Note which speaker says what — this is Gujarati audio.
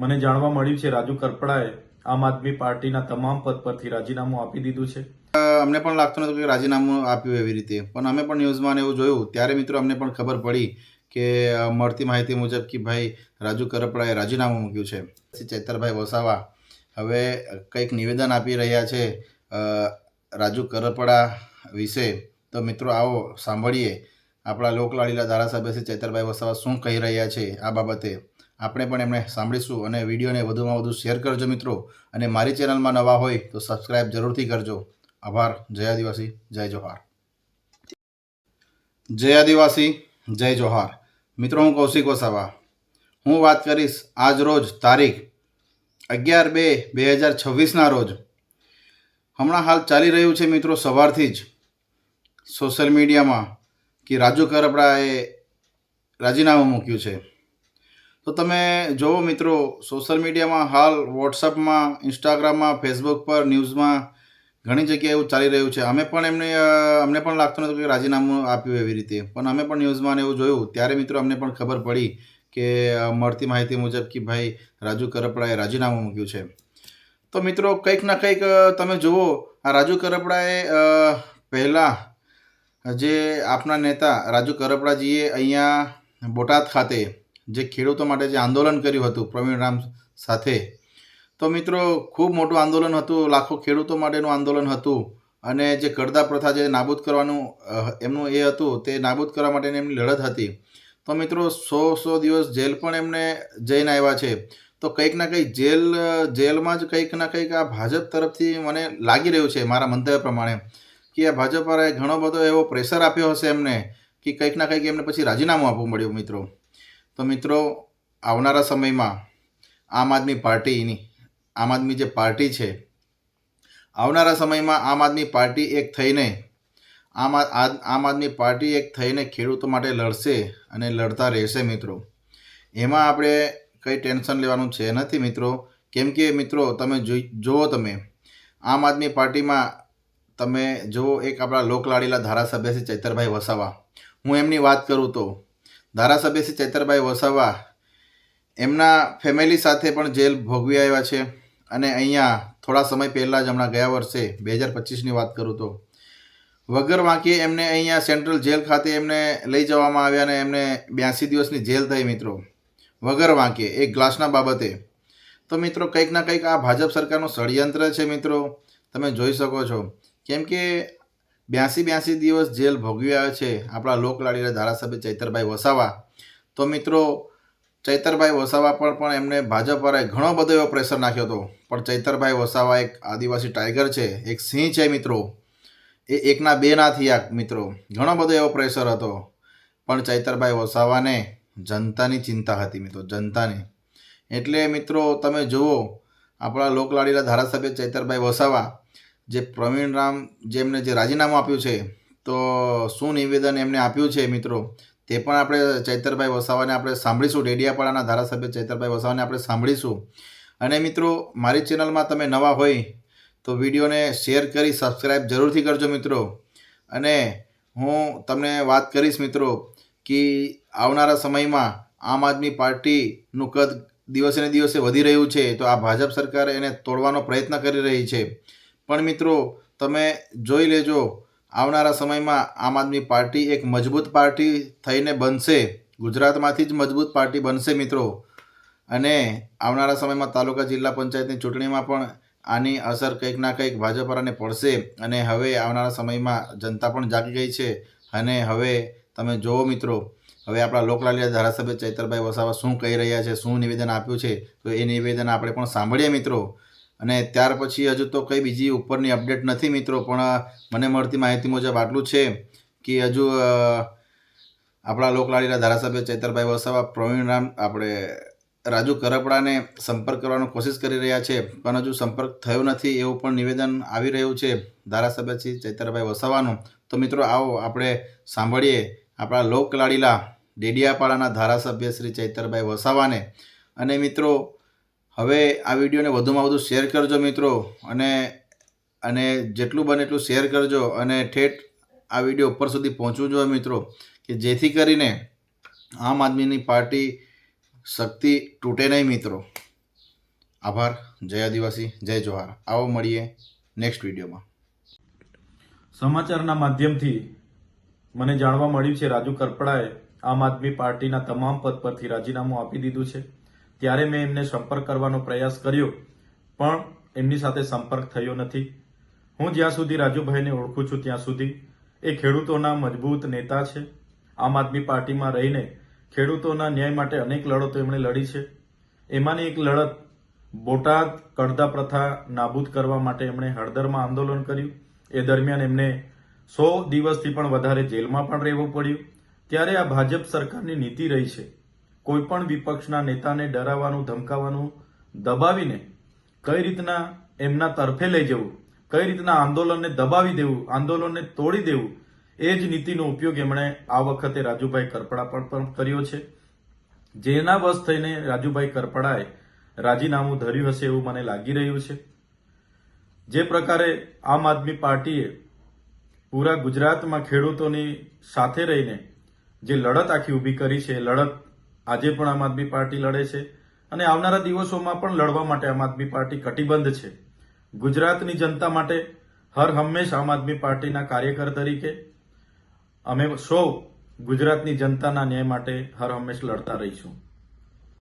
Speaker 1: મને જાણવા મળ્યું છે, રાજુ કરપડાએ આમ આદમી પાર્ટીના તમામ પદ પરથી રાજીનામું આપી દીધું છે.
Speaker 2: અમને પણ લાગતું નહોતું કે રાજીનામું આપ્યું એવી રીતે. પણ અમે પણ ન્યૂઝમાં એવું જોયું. ત્યારે મિત્રો અમને પણ ખબર પડી કે મળતી માહિતી મુજબ કે ભાઈ, રાજુ કરપડાએ રાજીનામું મૂક્યું છે. શ્રી ચૈતરભાઈ વસાવા હવે કંઈક નિવેદન આપી રહ્યા છે રાજુ કરપડા વિશે. તો મિત્રો આવો, સાંભળીએ. આપણા લોકલાડીલા ધારાસભ્ય શ્રી ચૈતરભાઈ વસાવા શું કહી રહ્યા છે આ બાબતે. આપણે પણ એમને સાંભળીશું અને વિડીયોને વધુમાં વધુ શેર કરજો મિત્રો. અને મારી ચેનલમાં નવા હોય તો સબસ્ક્રાઇબ જરૂરથી કરજો. આભાર. જય આદિવાસી. જય જોહાર. જય આદિવાસી. જય જોહાર. મિત્રો, હું કૌશિક વસાવા. હું વાત કરીશ આજ રોજ તારીખ અગિયાર બે બે હજાર છવ્વીસના રોજ. હમણાં હાલ ચાલી રહ્યું છે મિત્રો સવારથી જ સોશિયલ મીડિયામાં કે રાજુ કરપડાએ રાજીનામું મૂક્યું છે. તો તમે જુઓ મિત્રો સોશિયલ મીડિયામાં હાલ વોટ્સઅપમાં ઇન્સ્ટાગ્રામમાં ફેસબુક પર ન્યૂઝમાં ઘણી જગ્યાએ એવું ચાલી રહ્યું છે. અમે પણ એમને અમને પણ લાગતું નહોતું કે રાજીનામું આપ્યું એવી રીતે. પણ અમે પણ ન્યૂઝમાં એવું જોયું. ત્યારે મિત્રો અમને પણ ખબર પડી કે મળતી માહિતી મુજબ કે ભાઈ રાજુ કરપડાએ રાજીનામું મૂક્યું છે. તો મિત્રો, કંઈક ના કંઈક તમે જુઓ, આ રાજુ કરપડાએ પહેલાં જે આપના નેતા રાજુ કરપડાજીએ અહીંયા બોટાદ ખાતે જે ખેડૂતો માટે જે આંદોલન કર્યું હતું પ્રવીણ રામ સાથે. તો મિત્રો, ખૂબ મોટું આંદોલન હતું, લાખો ખેડૂતો માટેનું આંદોલન હતું અને જે કરદા પ્રથા જે નાબૂદ કરવાનું એમનું એ હતું, તે નાબૂદ કરવા માટેની એમની લડત હતી. તો મિત્રો, સો સો દિવસ જેલ પણ એમને જઈને આવ્યા છે. તો કંઈક ના કંઈક જેલ, જેલમાં જ કંઈક ના કંઈક આ ભાજપ તરફથી મને લાગી રહ્યું છે મારા મંતવ્ય પ્રમાણે કે આ ભાજપવાળાએ ઘણો બધો એવો પ્રેશર આપ્યો હશે એમને કે કંઈક ના કંઈક એમને પછી રાજીનામું આપવું મળ્યું મિત્રો. તો મિત્રો, આવનારા સમયમાં આમ આદમી પાર્ટીની, આમ આદમી જે પાર્ટી છે, આવનારા સમયમાં આમ આદમી પાર્ટી એક થઈને, આમ આમ આદમી પાર્ટી એક થઈને ખેડૂતો માટે લડશે અને લડતા રહેશે મિત્રો. એમાં આપણે કંઈ ટેન્શન લેવાનું છે નથી મિત્રો. કેમ કે મિત્રો, તમે જુઓ તમે, આમ આદમી પાર્ટીમાં તમે જુઓ એક આપણા લોકલાડીલા ધારાસભ્ય છે ચૈતરભાઈ વસાવા. હું એમની વાત કરું તો ધારાસભ્ય શ્રી ચૈતરભાઈ વસાવા એમના ફેમિલી સાથે પણ જેલ ભોગવી આવ્યા છે અને અહીંયા થોડા સમય પહેલાં જ હમણાં ગયા વર્ષે બે હજાર પચીસની વાત કરું તો વગર વાંકે એમને અહીંયા સેન્ટ્રલ જેલ ખાતે એમને લઈ જવામાં આવ્યા અને એમને બ્યાસી દિવસની જેલ થઈ મિત્રો. વગર વાંકે, એક ગ્લાસના બાબતે. તો મિત્રો, કંઈક ના કંઈક આ ભાજપ સરકારનું ષડયંત્ર છે મિત્રો. તમે જોઈ શકો છો. કેમ કે બ્યાસી બ્યાસી દિવસ જેલ ભોગવી આવ્યા છે આપણા લોકલાડીના ધારાસભ્ય ચૈતરભાઈ વસાવા. તો મિત્રો, ચૈતરભાઈ વસાવા પર પણ એમને ભાજપવાળાએ ઘણો બધો એવો પ્રેશર નાખ્યો હતો. પણ ચૈતરભાઈ વસાવા એક આદિવાસી ટાઈગર છે, એક સિંહ છે મિત્રો. એ એકના બે ના થયા મિત્રો. ઘણો બધો એવો પ્રેશર હતો. પણ ચૈતરભાઈ વસાવાને જનતાની ચિંતા હતી મિત્રો, જનતાની. એટલે મિત્રો, તમે જુઓ, આપણા લોકલાડીના ધારાસભ્ય ચૈતરભાઈ વસાવા જે પ્રવીણ રામ જેમને જે રાજીનામું આપ્યું છે, તો શું નિવેદન એમને આપ્યું છે મિત્રો? તે પણ આપણે ચૈતરભાઈ વસાવાને આપણે સાંભળીશું. ડેડિયાપાડાના ધારાસભ્ય ચૈતરભાઈ વસાવાને આપણે સાંભળીશું. અને મિત્રો, મારી ચેનલમાં તમે નવા હોય, તો વિડીયોને શેર કરી સબસ્ક્રાઈબ જરૂરથી કરજો મિત્રો. અને હું તમને વાત કરીશ મિત્રો, કે આવનારા સમયમાં આમ આદમી પાર્ટીનું કદ દિવસે ને દિવસે વધી રહ્યું છે, તો આ ભાજપ સરકાર એને તોડવાનો પ્રયત્ન કરી રહી છે. પણ મિત્રો, તમે જોઈ લેજો, આવનારા સમયમાં આમ આદમી પાર્ટી એક મજબૂત પાર્ટી થઈને બનશે. ગુજરાતમાંથી જ મજબૂત પાર્ટી બનશે મિત્રો. અને આવનારા સમયમાં તાલુકા જિલ્લા પંચાયતની ચૂંટણીમાં પણ આની અસર કંઈક ના કંઈક ભાજપવાળાને પડશે. અને હવે આવનારા સમયમાં જનતા પણ જાગી ગઈ છે. અને હવે તમે જુઓ મિત્રો, હવે આપણા લોકલાલીયા ધારાસભ્ય ચૈતરભાઈ વસાવા શું કહી રહ્યા છે, શું નિવેદન આપ્યું છે, તો એ નિવેદન આપણે પણ સાંભળીએ મિત્રો. અને ત્યાર પછી હજુ તો કંઈ બીજી ઉપરની અપડેટ નથી મિત્રો, પણ મને મળતી માહિતી મુજબ આટલું છે કે હજુ આપણા લોકલાડીના ધારાસભ્ય ચૈતરભાઈ વસાવા પ્રવીણરામ આપણે રાજુ કરપડાને સંપર્ક કરવાનો કોશિશ કરી રહ્યા છે, પણ હજુ સંપર્ક થયો નથી એવું પણ નિવેદન આવી રહ્યું છે ધારાસભ્ય શ્રી ચૈતરભાઈ વસાવાનું. તો મિત્રો આવો આપણે સાંભળીએ આપણા લોકલાડીલા ડેડિયાપાડાના ધારાસભ્ય શ્રી ચૈતરભાઈ વસાવાને. અને મિત્રો હવે આ વિડીયોને વધુમાં વધુ શેર કરજો મિત્રો અને અને જેટલું બને એટલું શેર કરજો અને ઠેઠ આ વીડિયો ઉપર સુધી પહોંચવું જોઈએ મિત્રો, કે જેથી કરીને આમ આદમીની પાર્ટી શક્તિ તૂટે નહીં મિત્રો. આભાર, જય આદિવાસી, જય જોહાર. આવો મળીએ નેક્સ્ટ વિડીયોમાં.
Speaker 1: સમાચારના માધ્યમથી મને જાણવા મળ્યું છે, રાજુ કરપડાએ આમ આદમી પાર્ટીના તમામ પદ પરથી રાજીનામું આપી દીધું છે. ત્યારે મેં એમને સંપર્ક કરવાનો પ્રયાસ કર્યો, પણ એમની સાથે સંપર્ક થયો નથી. હું જ્યાં સુધી રાજુભાઈને ઓળખું છું ત્યાં સુધી એ ખેડૂતોના મજબૂત નેતા છે. આમ આદમી પાર્ટીમાં રહીને ખેડૂતોના ન્યાય માટે અનેક લડતો એમણે લડી છે. એમાંની એક લડત બોટાદ કડધા પ્રથા નાબૂદ કરવા માટે એમણે હળદરમાં આંદોલન કર્યું. એ દરમિયાન એમને સો દિવસથી પણ વધારે જેલમાં પણ રહેવું પડ્યું. ત્યારે આ ભાજપ સરકારની નીતિ રહી છે. કોઈ પણ વિપક્ષના નેતાને ડરાવવાનું, ધમકાવવાનું દબાવીને કઈ રીતના એમના તરફે લઈ જવું, કઈ રીતના આંદોલનને દબાવી દેવું, આંદોલનને તોડી દેવું, એ જ નીતિનો ઉપયોગ એમણે આ વખતે રાજુભાઈ કરપડા પણ કર્યો છે. જેના વશ થઈને રાજુભાઈ કરપડાએ રાજીનામું ધર્યું હશે એવું મને લાગી રહ્યું છે. જે પ્રકારે આમ આદમી પાર્ટીએ પૂરા ગુજરાતમાં ખેડૂતોની સાથે રહીને જે લડત આખી ઊભી કરી છે, એ લડત આજે પણ આમ આદમી પાર્ટી લડે છે અને આવનારા દિવસોમાં પણ લડવા માટે આમ આદમી પાર્ટી કટિબદ્ધ છે. ગુજરાતની જનતા માટે હર હંમેશ આમ આદમી પાર્ટીના કાર્યકર તરીકે અમે સૌ ગુજરાતની જનતાના ન્યાય માટે હર હંમેશ લડતા રહીશું.